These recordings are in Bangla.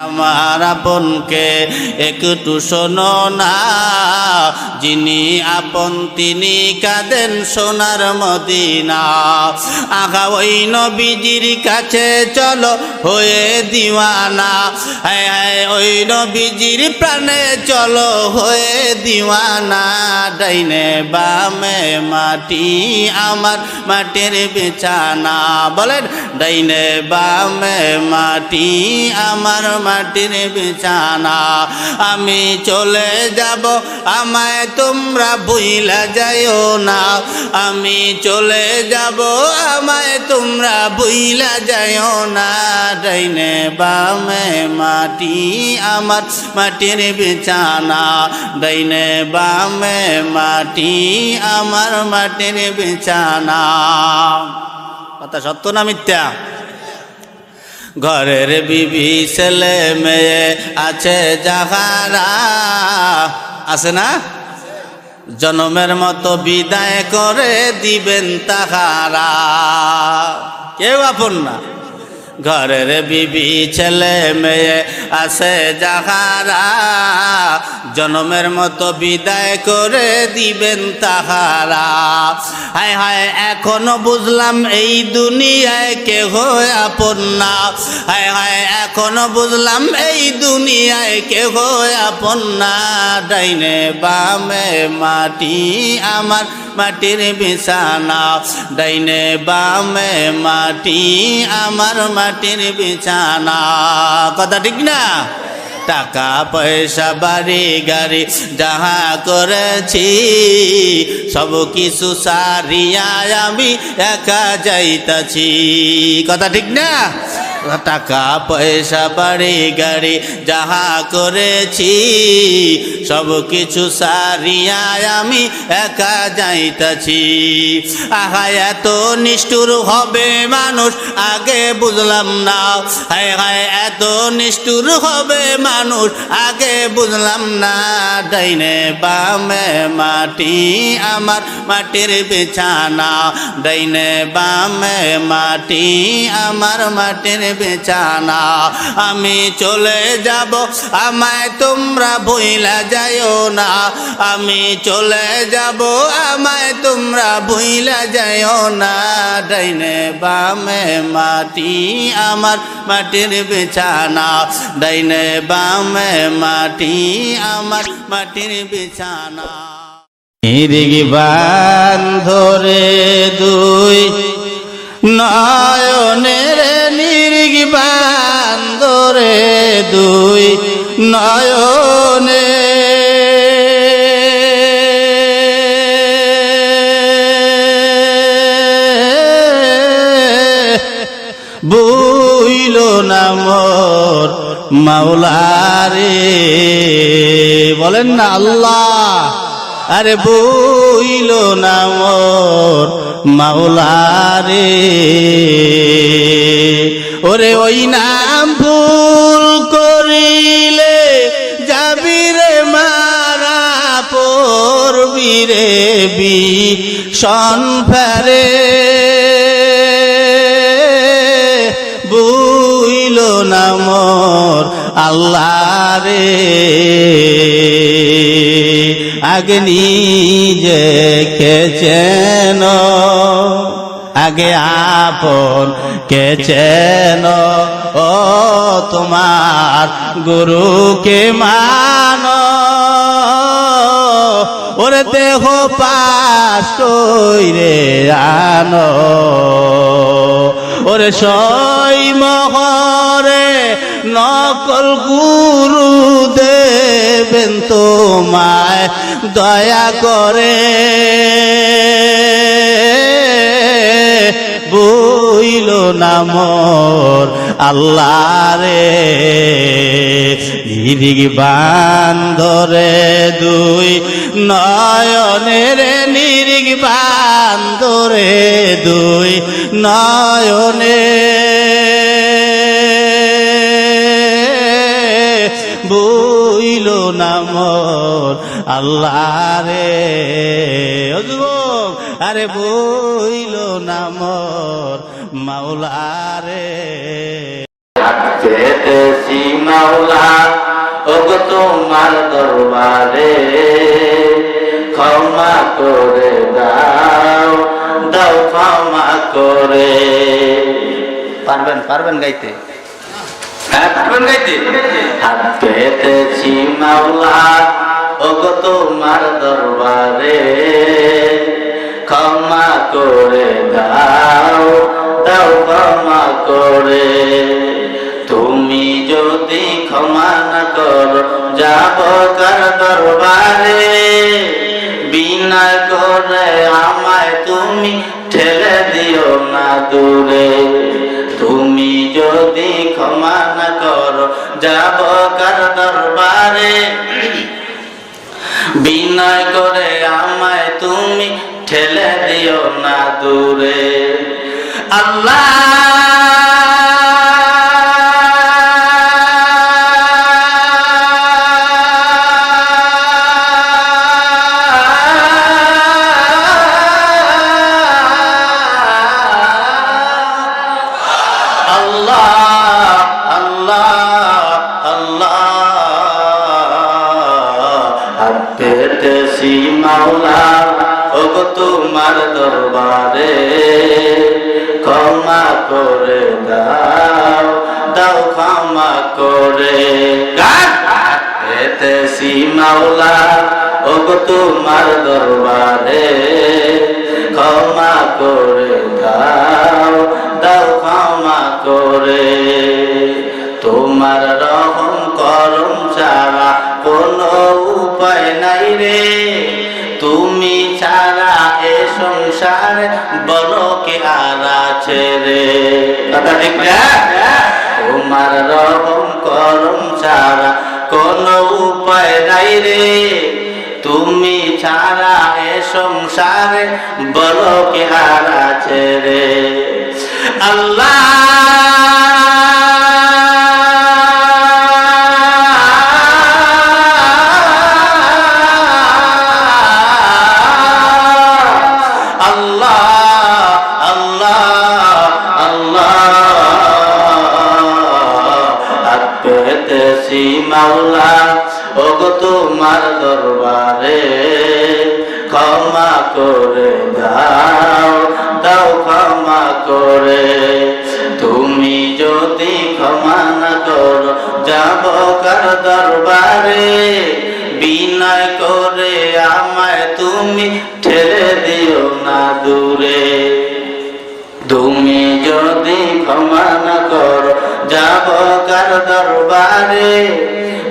আমার আপনকে একটু শোনো না। যিনি আপন, তিনি কাঁদেন সোনার মদিনা। আঘা ওই নবীজির কাছে চলো, হয়ে দিওয়ানা। হায় হায়, ওই নবীজির প্রাণে চলো, হয়ে দিওয়ানা। ডাইনে বামে মাটি, আমার মাটির বিছানা। বলেন, ডাইনে বামে মাটি, আমার মাটির বিছানা। আমি চলে যাব, আমায় তোমরা ভুইলা যাইও না। আমি চলে যাব, আমায় তোমরা ভুইলা যাইও না। ডাইনে বামে মাটি আমার মাটির বিছানা। ডাইনে বামে মাটি আমার মাটির বিছানা। কথা সত্য না মিথ্যা? ঘরের বিবি ছেলে মেয়ে আছে যাহারা। আছে না? জনমের মতো বিদায় করে দিবেন তাহারা। কেউ আপন না। ঘরের বিবি ছেলে মেয়ে আছে যাহারা, জনমের মতো বিদায় করে দিবেন তাহারা। হায় হায়, এখনও বুঝলাম এই দুনিয়ায় কেহ আপন না। হায় হায়, এখনও বুঝলাম এই দুনিয়ায় কেহ আপন না। ডাইনে বামে মাটি আমার মাটির বিছানা, ডাইনে বামে মাটি, আমার মাটির বিছানা। কথা ঠিক না? টাকা, পয়সা, বাড়ি, গাড়ি, যাহা করেছি সব কিছু সারিয়া আমি একা যাইতাছি। কথা ঠিক না? টাকা পয়সা, বাড়ি, গাড়ি যাহা করেছি, সব কিছু সারিয়া আমি একা যাইতাছি। আহা, এত নিষ্ঠুর হবে মানুষ, আগে বুঝলাম না। হায় হায়, এত নিষ্ঠুর হবে মানুষ, আগে বুঝলাম না। ডাইনে বামে মাটি আমার মাটির বিছানা ডাইনে বামে মাটি আমার মাটির বিছানা আমি চলে যাব আমায় তোমরা ভুইলা যাইও না আমি চলে যাব আমায় তোমরা ভুইলা যাইও না ডাইনে বামে মাটি আমার মাটির বিছানা ডাইনে বামে মাটি আমার মাটির বিছানা নিরিগি বান ধরে দুই নয়নের নিরিগি বান ধরে দুই নয়নে। বুইল না মোর মাওলারে। বলেন না আল্লাহ। আরে বইল না মোর মাওলারে। ওরে ওই নাম ভুল করিলে যাবি রে মারা পড়বি রে বি সন ফেরে। বুইল না আল্লাহ রে আগে নিজে কেচেন। আগে আপন কেচেন। ও তোমার গুরুকে মান। ওরে দেহ পাশ রে আনো। ওরে সই মহরে নকল গুরু দেবেন তোমায় দয়া করে। বইল নামর আল্লাহ রে নিরিগ বান্ধরে দুই নয়নের নিরিগ বান্ধরে দুই নয়নে বইল নামর আল্লাহ রে যুবক আরে বইল নামর মাওলা রে। মাওলা ওগো তোমার দরবারে। ক্ষমা করে দাও দাও ক্ষমা করে। পারবেন পারবেন গাইতে। হ্যাঁ পারবেন গাইতে? হাত পেতেছি মাওলা, ওগো তোমার দরবারে। ক্ষমা করে দাও দাও ক্ষমা করে। তুমি যদি ক্ষমা না করো, যাব কার দরবারে? বিনা করে আমায় তুমি ঠেলে দিও না দূরে। যাব কার দরবারে? বিনয় করে আমায় তুমি ঠেলে দিও না দূরে। আল্লাহ দরবারে ক্ষমা করে দাও দাও ক্ষমা করে! হাত পেতেছি মাওলা, ওগো তোমার দরবারে ক্ষমা করে দাও দাও ক্ষমা করে। তোমার রহম করম ছাড়া কোনো উপায় নাই রে। সংসার বলকে কে রে। কথা ঠিক না? তোমার রহম করম ছাড়া কোনো উপায় নাই রে। তুমি ছাড়া এ সংসার বলকে কে আর রে। আল্লাহ দরবারে ক্ষমা করে দাও দাও ক্ষমা করে। তুমি যদি ক্ষমা না করো, যাব কার দরবারে? বিনয় করে আমায় তুমি ঠেলে দিও না দূরে। তুমি যদি ক্ষমা না করো, যাব কার দরবারে?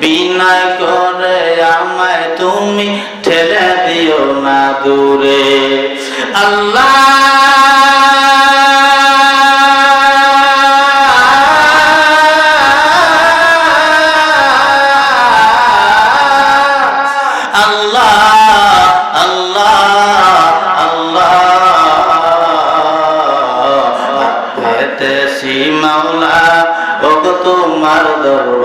বিনয় করে আমায় তুমি ঠেলে দিও না দূরে। আল্লাহ মাওলা ওগো তোমার দরবারে।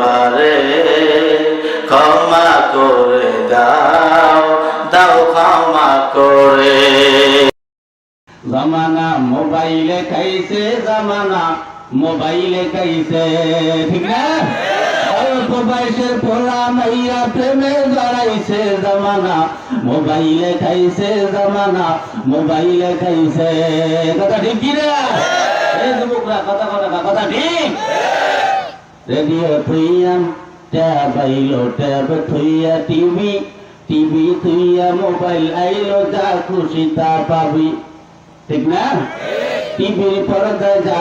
ক্ষমা করে। মোবাইলে খাইছে, জামানা মোবাইলে খাইছে। ঠিক না? মোবাইলে খাইছে মোবাইলে খাইছে। কথা ঠিক এই যুবকরা, কথা কথা কথা ঠিক? রেডিও ট্যাব আইলো, ট্যাব টিভি টিভি মোবাইল আইলো, যা খুশি তা পাবি। ঠিক না? টিভির পর্দায় যা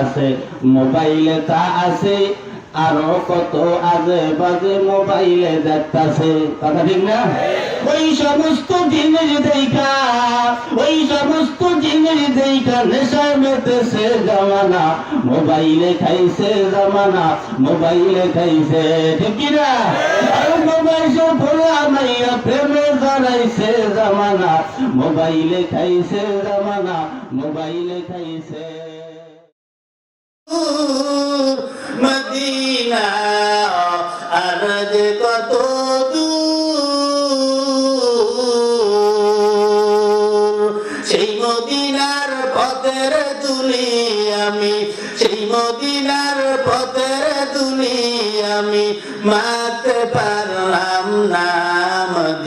আছে, মোবাইলে তা আছে। আরও কত বাজে মোবাইলে কথা ঠিক না? ওই সমস্ত জিনিস দেখা, ওই সমস্ত জিনিস দেখা মেতেছে জামানা, মোবাইলে খাইছে জামানা, মোবাইলে খাইছে। ঠিক না? আর মোবাইলে প্রেমে জড়াইছে জামানা, মোবাইলে খাইছে জামানা, মোবাইলে খাইছে। মদিনা, আর কত সেই মদিনার পথের তুলি আমি, সেই মদিনার পথের তুলি মাতে পারলাম না।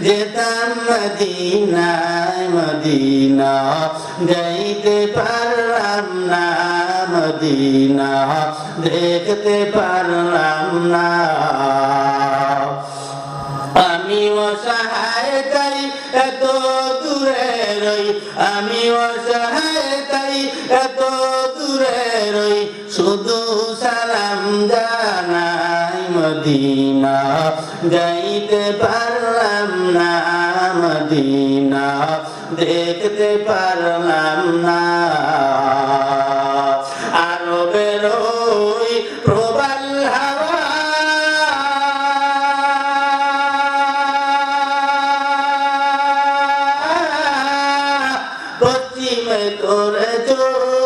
যেতাম মদিনায়, মদিনা। যাইতে পারলাম না, মদিনা। দেখতে পারলাম না। আমি অসহায় তাই এত দূরে রই। আমি অসহায় তাই এত দূরে রই। শুধু সালাম জানাই মদিনা যাইতে পারলাম না মদিনা দেখতে পারলাম না। করে দাওয়া